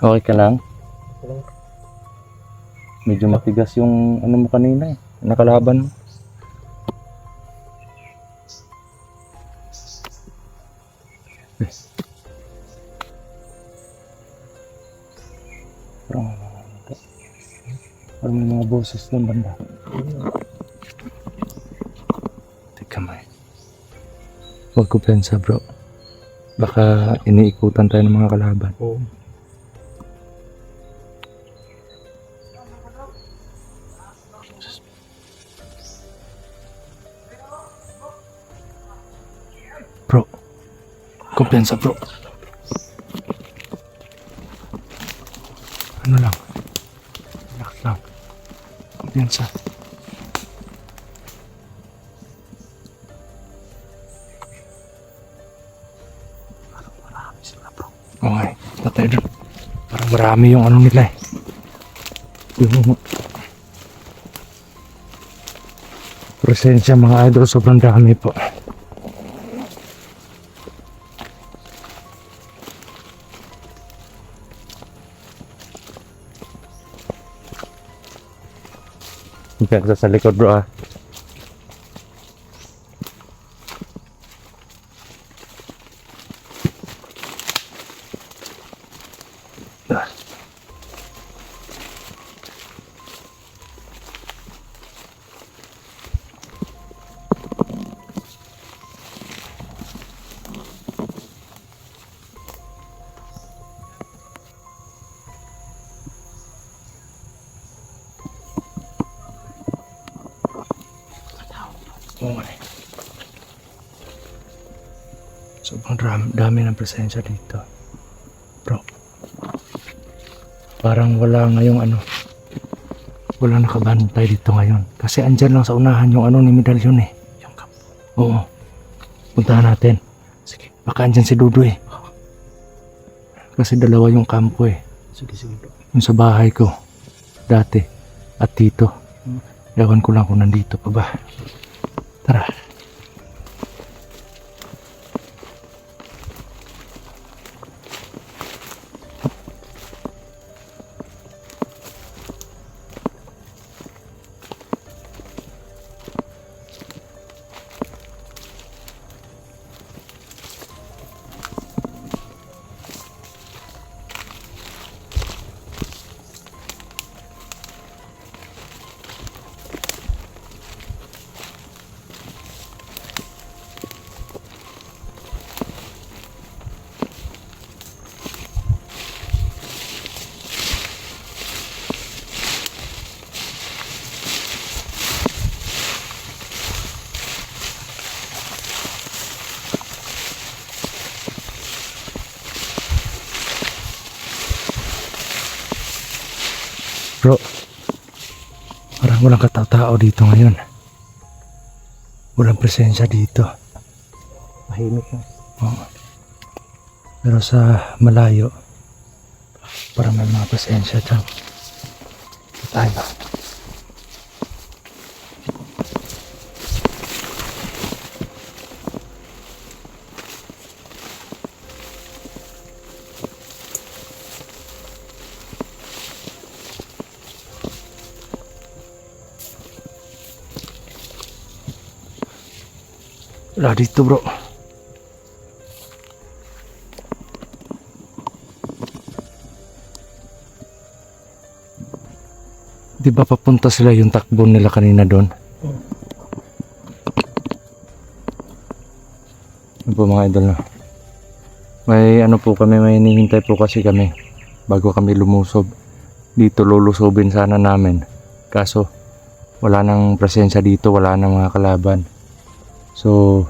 Okay ka lang? Medyo matigas yung ano mo kanina eh. Nakalaban mo. Parang Parang may mga boses doon banda. Teka may. Huwag ko pensa bro. Baka iniikutan tayo ng mga kalaban. Oo. Bro. Kumpensa bro. Ano lang. Relax lang. Kumpensa. Parang marami sila bro. Okay. Tatay doon. Parang marami yung ano nila eh. Yung presensya mga idol sobrang dami po. Kumpensa sa likod bro ah. Sobrang dami, ng presensya dito. Bro. Parang wala ngayong ano. Wala nakabantay dito ngayon. Kasi andyan lang sa unahan yung ano ni medalyon eh. Yung kampo. Oo. Puntahan natin. Sige. Baka andyan si Dudu eh. Kasi dalawa yung kampo eh. Sige, sige bro. Yung sa bahay ko. Dati. At dito. Ewan ko lang kung nandito pa ba. Tara. Bro, parang walang katao dito ngayon. Walang presensya dito. Mahimik na. Oo. Pero sa malayo, parang may mga presensya dyan. Tayo. Wala dito bro. Di ba papunta sila yung takbo nila kanina doon? Ano po mga idol no? May ano po kami, may hinihintay po kasi kami bago kami lumusob. Dito lulusobin sana namin. Kaso wala nang presensya dito, wala nang mga kalaban. So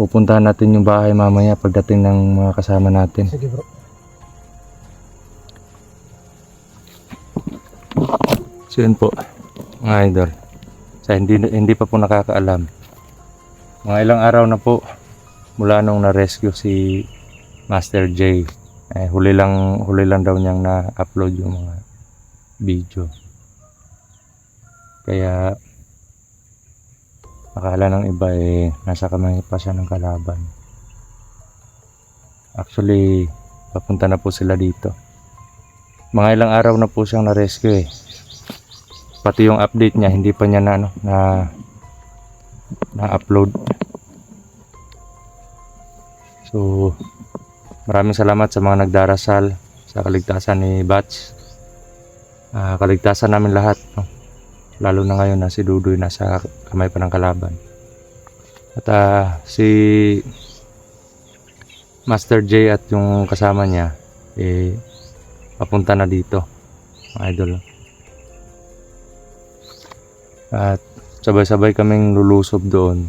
pupuntahan natin yung bahay mamaya pagdating ng mga kasama natin. Sige bro. So yun po, mga idol. Sa hindi, hindi pa po nakakaalam. Mga ilang araw na po mula nung na-rescue si Master J. Eh, huli lang, huli lang daw niyang na-upload yung mga video. Kaya akala ng iba eh nasa kamay pa siya ng kalaban. Actually, papunta na po sila dito. Mga ilang araw na po siyang na-rescue eh. Pati yung update niya, hindi pa niya na, ano, na, na-upload. So, maraming salamat sa mga nagdarasal sa kaligtasan ni Batch. Ah, kaligtasan namin lahat. No? Lalo na ngayon na si Dudoy nasa kamay pa ng kalaban. At ah, si Master J at yung kasama niya eh papunta na dito mga idol. At sabay-sabay kaming lulusob doon.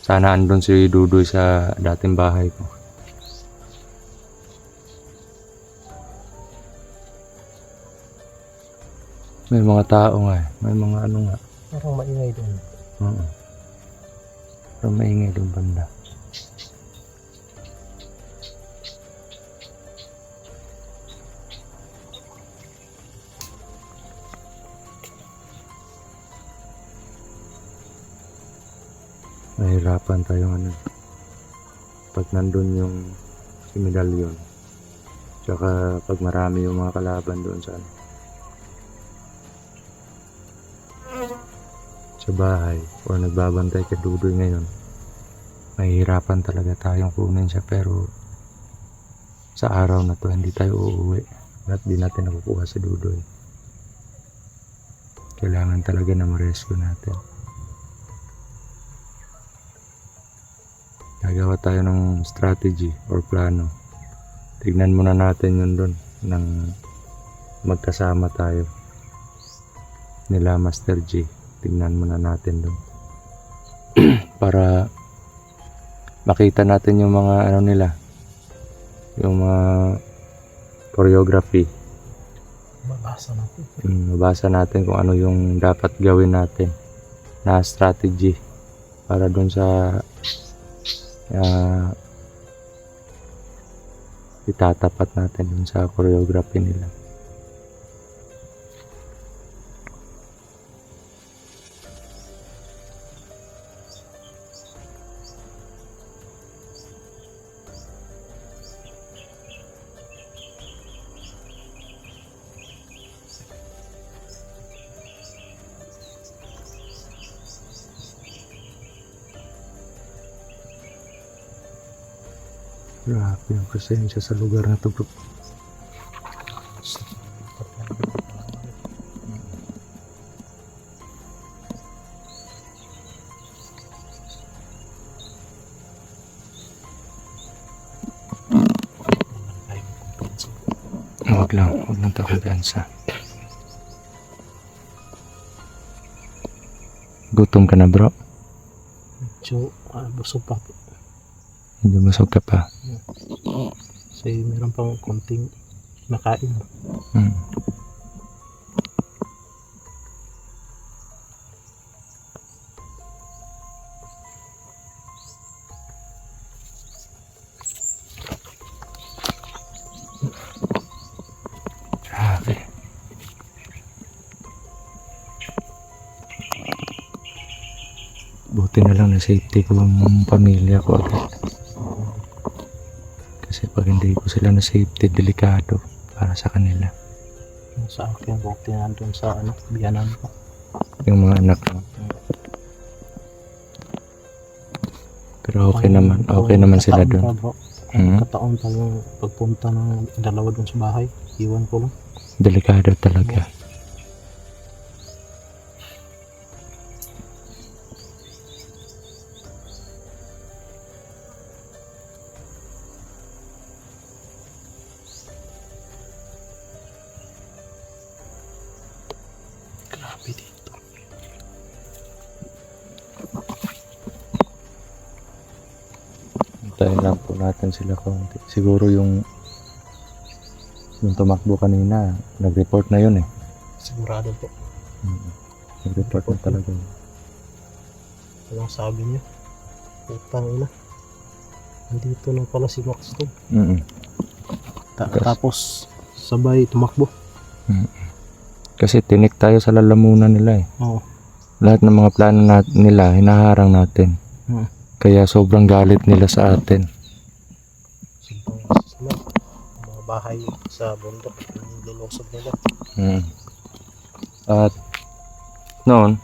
Sana andun si Dudoy sa dating bahay ko may mga tao nga eh. may mga ano nga Parang maingay doon. Oo. Pero maingay doon banda. Nahirapan tayong ano. Pag nandun yung si medalyon. Tsaka pag marami yung mga kalaban doon sa ano. Bahay o nagbabantay kay Dudoy ngayon, mahihirapan talaga tayong kunin siya pero sa araw na to hindi tayo uuwi at di natin nakukuha si Dudoy. Kailangan talaga na ma-rescue natin. Gagawa tayo ng strategy or plano. Tignan muna natin yun doon nang magkasama tayo nila Master G tingnan muna natin doon. Para makita natin yung mga ano nila. Yung mga choreography. Mabasa natin. Mm, mabasa natin kung ano yung dapat gawin natin na strategy para doon sa ah, itatapat natin dun sa choreography nila yung presensya sa lugar na to bro. Huwag lang, huwag lang tayo kumpiyansa. Gutom ka na bro? So, ah, busog pa. Hindi masog ka pa. Kasi meron pang konting nakain. Hmm. Buti na lang na safety ko yung pamilya ko agad. Kasi pag hindi ko sila na safety, delikado para sa kanila. Sa akin, buti nandun sa ano, biyanan ko. Yung mga anak mo. Pero okay naman, okay naman sila doon. Mhm. Kataon pa yung pagpunta ng dalawa doon sa bahay. Iwan ko lang. Delikado talaga. Grabe Hintayin lang po natin sila konti. Siguro yung yung tumakbo kanina, nag-report na yun eh. Sigurado po. Mm. Nag-report na talaga yun. Anong sabi niya? Putang ina. Nandito na pala si Max to. Mm-mm. Ta- Yes. Tapos sabay tumakbo. Kasi tinik tayo sa lalamunan nila eh. Oo. Lahat ng mga plano nat- nila, hinaharang natin. Hmm. Kaya sobrang galit nila sa atin. Sobrang bahay sa bundok. Yung lulusob nila. Mm. At noon,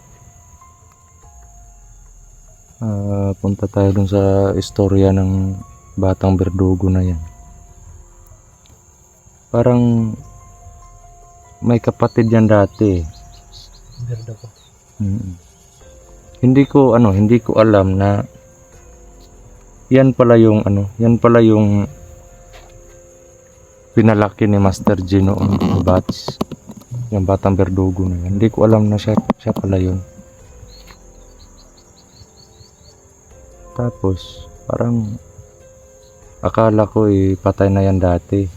ah, punta tayo dun sa istorya ng batang berdugo na yan. Parang may kapatid yan dati. eh. Berda ko. Mm. Hindi ko ano, hindi ko alam na yan pala yung ano, yan pala yung pinalaki ni Master G noong na batch. Yung batang berdugo na yan. Hindi ko alam na siya, siya pala yun. Tapos, parang akala ko eh, patay na yan dati.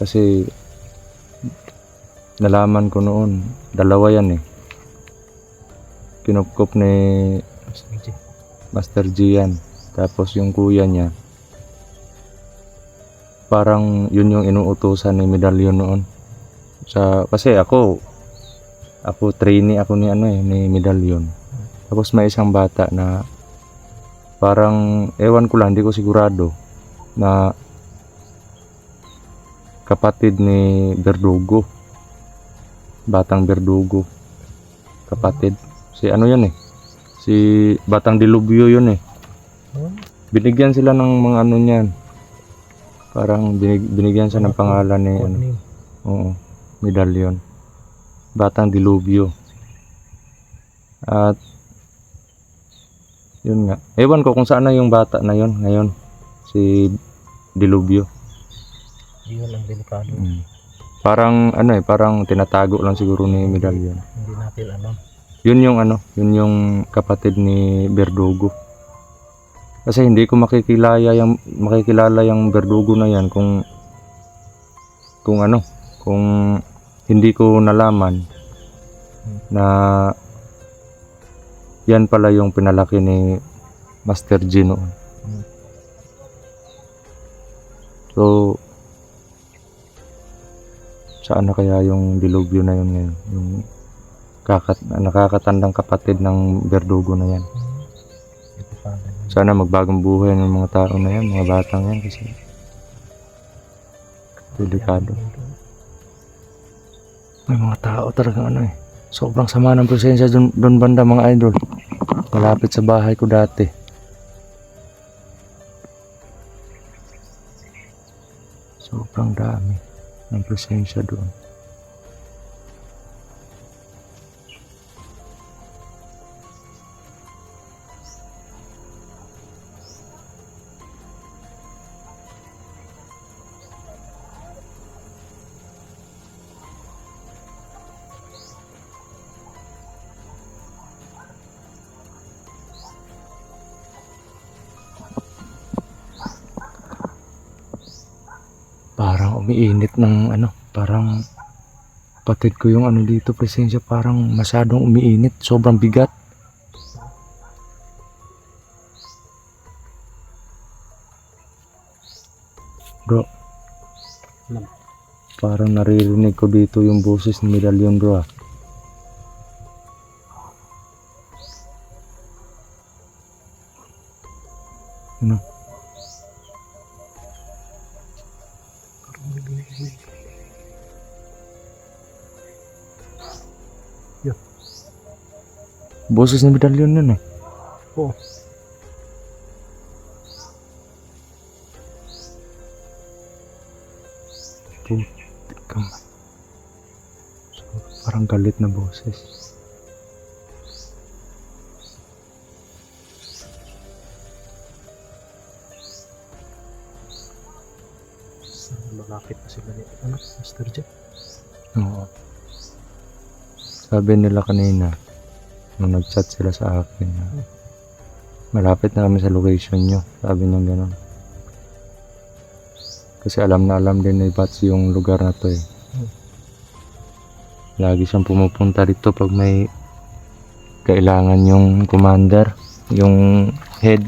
Kasi nalaman ko noon, dalawa yan eh. Kinupkup ni. Master G yan. Tapos yung kuya niya, parang yun yung inuutosan ni Medallion noon. Sa, kasi ako, ako trainee ako ni ano eh, ni Medallion. Tapos may isang bata na parang, ewan ko lang, hindi ko sigurado na kapatid ni Berdugo. Batang Berdugo. Kapatid. Si ano yun eh. Si Batang Dilubyo yun eh binigyan sila ng mga ano niyan. Parang binig, binigyan siya ng pangalan ni ano, oo, medalyon. Batang Dilubyo. At yun nga. Ewan ko kung saan na yung bata na yun ngayon. Si Dilubyo. Yun ang delikado. Mm. Parang ano eh, parang tinatago lang siguro ni medalyon. Hindi natin alam. Yun yung ano, yun yung kapatid ni Berdugo. Kasi hindi ko makikilala yung makikilala yung Berdugo na yan kung kung ano, kung hindi ko nalaman na yan pala yung pinalaki ni Master G noon. So, saan na kaya yung dilubyo na yun ngayon? Yung kakat, nakakatandang kapatid ng Berdugo na yan. Sana magbagong buhay ng mga tao na yan, mga batang yan kasi delikado. May mga tao talaga ano eh. Sobrang sama ng presensya dun, dun banda mga idol. Malapit sa bahay ko dati. Sobrang dami ng presensya doon. Parang umiinit ng ano, parang patid ko yung ano dito presensya parang masyadong umiinit, sobrang bigat. Bro, Ano? parang naririnig ko dito yung boses ni Medallion bro ah. Boses ni Medallion yun eh. Oo. Kam. So, parang galit na boses. Malapit na sila ni ano, Master J. Oo. Sabi nila kanina, nung nag-chat sila sa akin, na malapit na kami sa location nyo. Sabi niya gano'n. Kasi alam na alam din ni Bats yung lugar na to eh. Lagi siyang pumupunta dito pag may kailangan yung commander, yung head,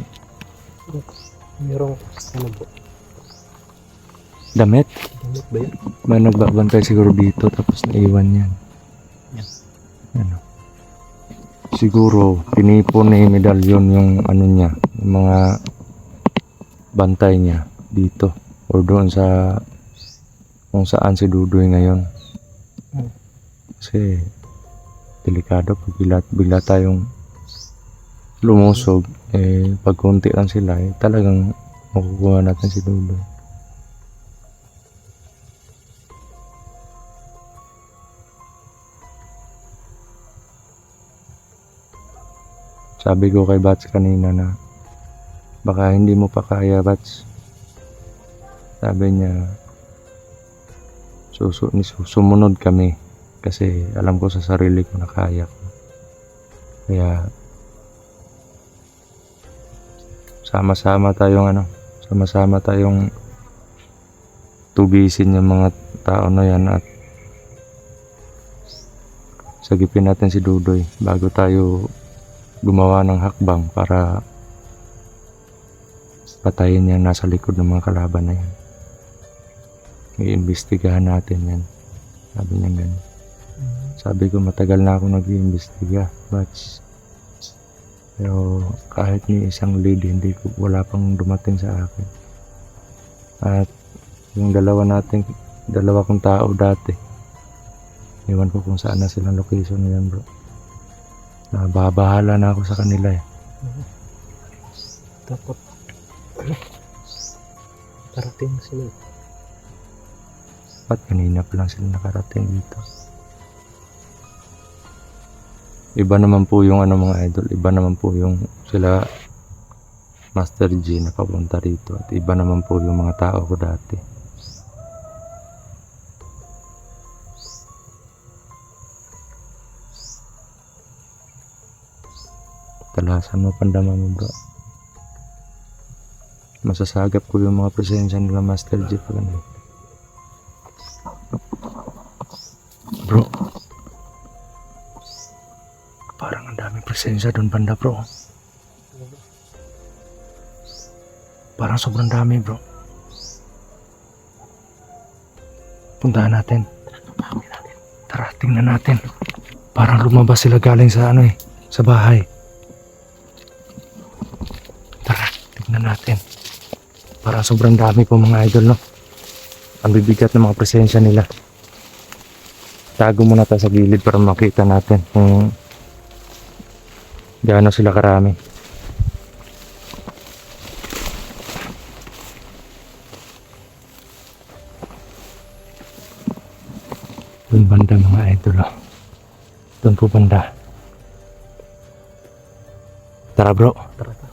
Merong ano po? damit. Damit ba yan? May nagbabantay siguro dito tapos naiwan yan. Yan. Ano? Siguro pinipon ni medalyon yung ano niya, yung mga bantay niya dito or doon sa kung saan si Dudoy ngayon. Kasi delikado pag bigla, bigla tayong lumusog, eh pag konti lang sila, eh talagang makukuha natin si Dudoy. Sabi ko kay Bats kanina na baka hindi mo pa kaya Bats. Sabi niya susu sumunod kami kasi alam ko sa sarili ko na kaya ko. Kaya sama-sama tayong ano, sama-sama tayong tugisin yung mga tao na yan at sagipin natin si Dudoy bago tayo gumawa ng hakbang para patayin yung nasa likod ng mga kalaban na yan. Iimbestigahan natin yan. Sabi niya ganun. Sabi ko matagal na ako nag-iimbestiga. But pero kahit ni isang lead hindi ko wala pang dumating sa akin. At yung dalawa natin dalawa kong tao dati. Iwan ko kung saan na silang location ngayon bro. Nababahala na ako sa kanila eh. Dapat, ano, parating na sila. Ba't kanina pa lang sila nakarating dito? Iba naman po yung ano mga idol, iba naman po yung sila Master G na papunta rito at iba naman po yung mga tao ko dati. Talasan mo pandama mo bro. Masasagap ko yung mga presensya nila Master G pag ano. Bro. Parang ang daming presensya doon banda bro. Parang sobrang dami bro. Puntahan natin. Tara, tingnan natin. Parang lumabas sila galing sa ano eh, sa bahay. Tara, tingnan natin. Parang sobrang dami po mga idol no. Ang bibigat ng mga presensya nila. Tago muna tayo sa gilid para makita natin kung gaano sila karami. Doon banda mga idol. oh. Doon po banda. Tara bro. Tara, tara.